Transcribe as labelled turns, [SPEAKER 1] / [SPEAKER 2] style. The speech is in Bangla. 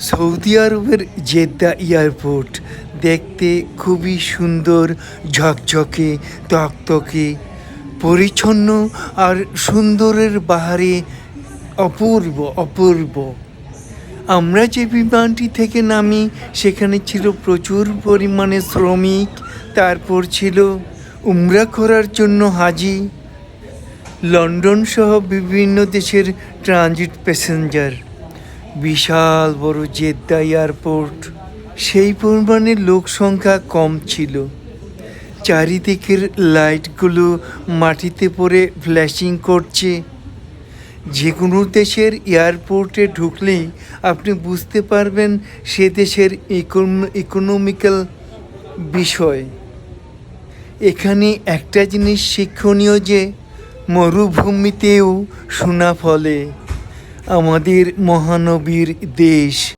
[SPEAKER 1] সৌদি আরবের জেদ্দা এয়ারপোর্ট দেখতে খুবই সুন্দর, ঝকঝকে, তকতকে, পরিচ্ছন্ন আর সুন্দরের বাহারে অপূর্ব অপূর্ব। আমরা যে বিমানটি থেকে নামি, সেখানে ছিল প্রচুর পরিমাণে শ্রমিক, তারপর ছিল উমরা করার জন্য হাজি লন্ডন সহ বিভিন্ন দেশের ট্রানজিট প্যাসেঞ্জার। বিশাল বড় জেদ্দা এয়ারপোর্ট। সেই পরিমাণে লোক সংখ্যা কম ছিল। চারিদিকের লাইটগুলো মাটিতে পড়ে ফ্ল্যাশিং করছে। যে কোনো দেশের এয়ারপোর্টে ঢুকলেই আপনি বুঝতে পারবেন সে দেশের ইকোনমিক্যাল বিষয়। এখানে একটা জিনিস শিক্ষণীয় যে, মরুভূমিতেও সোনা ফলে আমাদের মহানবীর দেশ।